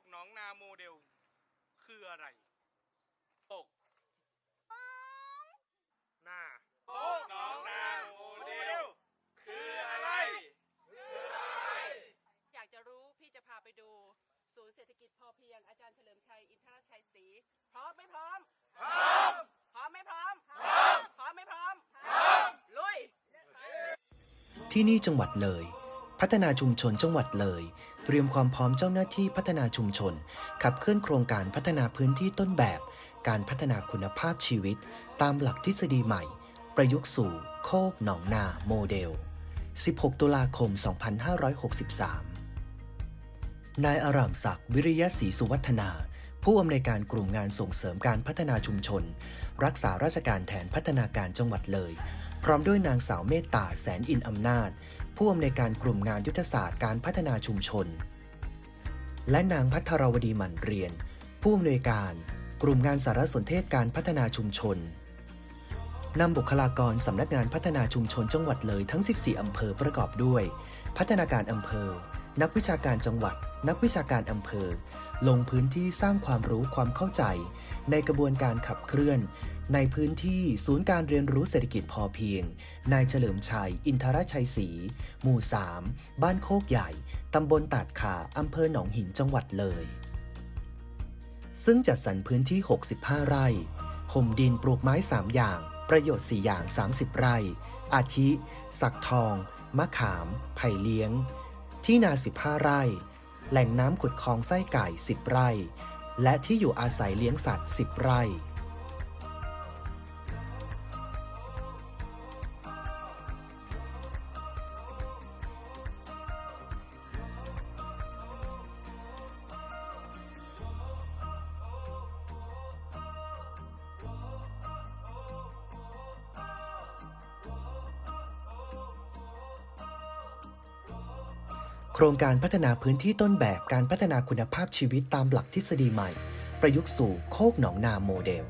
กหนองนาโมเดล คืออะไรโคกนาโคกหนองนาโมเดล คืออะไร อยากจะรู้พี่จะพาไปดู ศูนย์เศรษฐกิจพอเพียงอาจารย์เฉลิมชัย อินทรชัยศรีพร้อมไม่พร้อม พร้อม พร้อมไม่พร้อม พร้อม พร้อมไม่พร้อม พร้อม ลุย ที่นี่จังหวัดเลย พัฒนาชุมชนจังหวัดเลย เตรียมความพร้อมเจ้าหน้าที่พัฒนาชุมชน ขับเคลื่อนโครงการพัฒนาพื้นที่ต้นแบบ การพัฒนาคุณภาพชีวิต ตามหลักทฤษฎีใหม่ ประยุกต์สู่โคกหนองนาโมเดล 16 ตุลาคม 2563 นายอารามศักดิ์วิริยะศรีสุวัฒนา ผู้อำนวยการกลุ่มงานส่งเสริมการพัฒนาชุมชน รักษาราชการแทนพัฒนาการจังหวัดเลย พร้อมด้วยนางสาวเมตตาแสนอินอำนาจ ผู้อำนวยการกลุ่มงานยุทธศาสตร์การพัฒนาชุมชน และนางพัทรวดีหมั่นเรียน ผู้อำนวยการกลุ่มงานสารสนเทศการพัฒนาชุมชนนำบุคลากรสำนักงานพัฒนาชุมชนจังหวัดเลยทั้ง 14 อำเภอประกอบด้วย พัฒนาการอำเภอ นักวิชาการจังหวัด นักวิชาการอำเภอ ลงพื้นที่สร้างความรู้ความเข้าใจ ในกระบวนการขับเคลื่อน ในพื้นที่ศูนย์การเรียนรู้เศรษฐกิจพอเพียง นายเฉลิมชัย อินทรชัยศรี หมู่ 3 บ้านโคกใหญ่ ตำบลตาดขาอำเภอหนองหินจังหวัดเลย ซึ่งจัดสรรพื้นที่ 65 ไร่ห่มดินปลูกไม้ 3 อย่าง ประโยชน์ 4 อย่าง 30 ไร่ อาทิ สักทอง มะขาม ไผ่เลี้ยง ที่นา 15 ไร่ แหล่งน้ำขุดคลองไส้ไก่ 10 ไร่ และที่อยู่อาศัยเลี้ยงสัตว์ 10 ไร่ โครงการพัฒนาพื้นที่ต้นแบบการพัฒนาคุณภาพชีวิตตามหลักทฤษฎีใหม่ ประยุกต์สู่โคกหนองนาโมเดล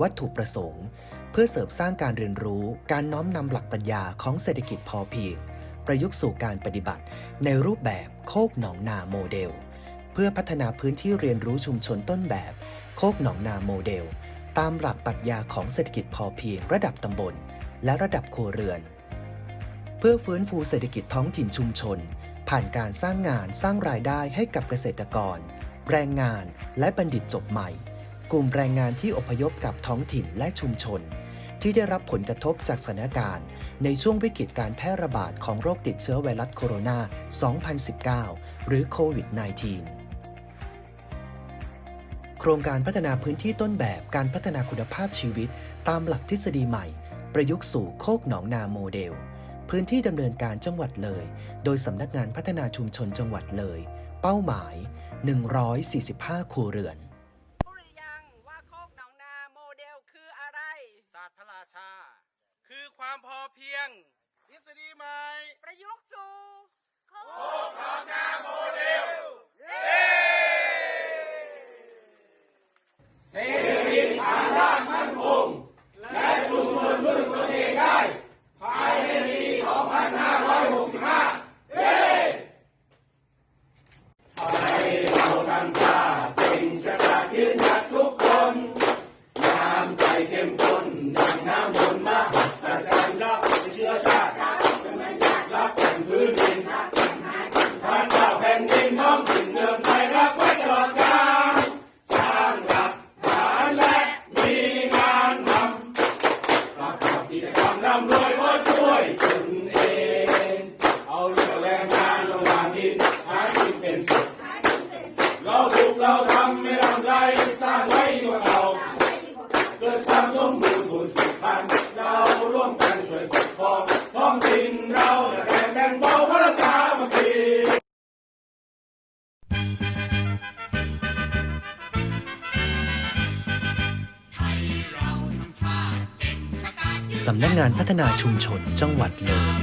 วัตถุประสงค์ เพื่อเสริมสร้างการเรียนรู้ การน้อมนำหลักปัญญาของเศรษฐกิจพอเพียง ประยุกต์สู่การปฏิบัติ ในรูปแบบโคกหนองนาโมเดล เพื่อพัฒนาพื้นที่เรียนรู้ชุมชนต้นแบบ โคกหนองนาโมเดล ตามหลักปรัชญาของเศรษฐกิจพอเพียง ระดับตำบล และระดับครัวเรือน เพื่อฟื้นฟูเศรษฐกิจท้องถิ่นชุมชน ผ่านการสร้างงานสร้างรายได้ให้กับเกษตรกร แรงงานและบัณฑิตจบใหม่ กลุ่มแรงงานที่อพยพกับท้องถิ่นและชุมชน ที่ได้รับผลกระทบจากสถานการณ์ ในช่วงวิกฤตการแพร่ระบาดของโรคติดเชื้อไวรัสโคโรนา 2019 หรือโควิด -19 โครงการพัฒนาพื้นที่ต้นแบบการพัฒนาคุณภาพชีวิต ตามหลักทฤษฎีใหม่ ประยุกต์สู่โคกหนองนาโมเดล พื้นที่ดำเนินการจังหวัดเลย โดยสำนักงานพัฒนาชุมชนจังหวัดเลย เป้าหมาย 145 ครัวเรือนรู้หรือยังว่าโคกหนองนาโมเดลคืออะไร ศาสตร์พระราชา คือความพอเพียงทฤษฎีใหม่ประยุกต์สู่โคกเอา ด้วยว่าช่วยคุณเอ สำนักงานพัฒนาชุมชนจังหวัดเลย